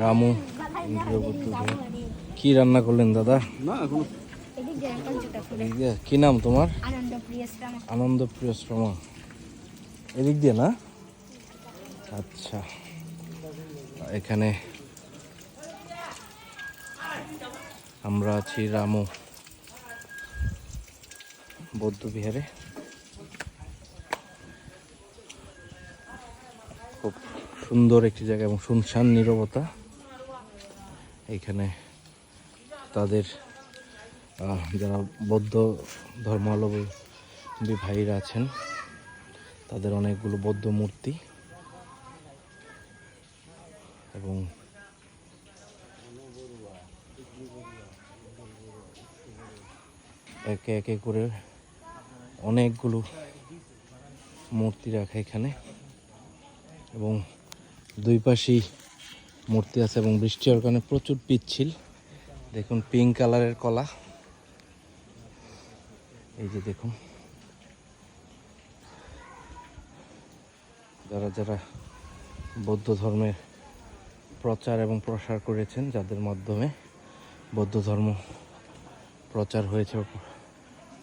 রামু কি রান্না করলেন দাদা? কি নাম তোমার? আনন্দ প্রিয় শ্রম আনন্দপ্রিয় শ্রমা এদিক দিয়ে না? আচ্ছা। এখানে আমরা আছি রামু বৌদ্ধ বিহারে খুব সুন্দর একটি জায়গা এবং শুনশান নীরবতা। এখানে তাদের যারা বৌদ্ধ ধর্মাবলম্বী ভাইরা আছেন, তাদের অনেকগুলো বৌদ্ধ মূর্তি এবং একে একে করে অনেকগুলো মূর্তি রাখা এখানে এবং দুই পাশেই মূর্তি আছে এবং বৃষ্টি হওয়ার কারণে প্রচুর পিচ্ছিল। দেখুন পিঙ্ক কালারের কলা। এই যে দেখুন। যারা যারা বৌদ্ধ ধর্মের প্রচার এবং প্রসার করেছেন, যাদের মাধ্যমে বৌদ্ধ ধর্ম প্রচার হয়েছে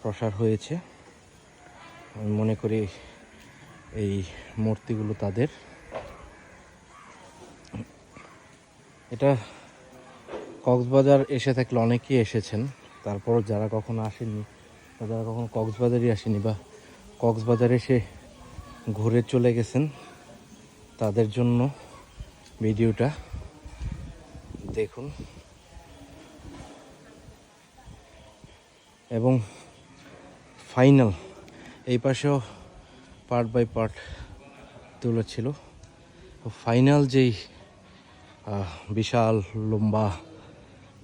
প্রসার হয়েছে, আমি মনে করি এই মূর্তিগুলো তাদের এটা কক্সবাজার এসে থাকলে অনেকেই এসেছেন। তারপর যারা কখনো আসেননি বা যারা কখনো কক্সবাজারই আসেনি বা কক্সবাজার এসে ঘুরে চলে গেছেন, তাদের জন্য ভিডিওটা দেখুন। এবং ফাইনাল এই পাশেও পার্ট বাই পার্ট তোলা ছিল ফাইনাল যেই বিশাল লম্বা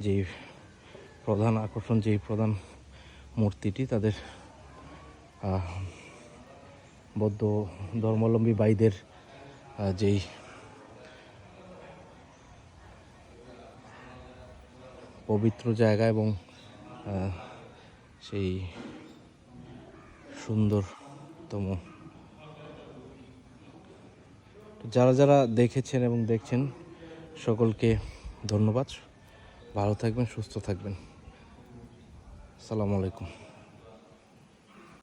যে প্রধান আকর্ষণ যেই প্রধান মূর্তিটি তাদের বৌদ্ধ ধর্মাবলম্বী ভাইদের আহ, যেই পবিত্র জায়গা এবং সেই সুন্দরতম যারা যারা দেখেছেন এবং দেখছেন সকলকে ধন্যবাদ। ভালো থাকবেন সুস্থ থাকবেন। সালামু আলাইকুম।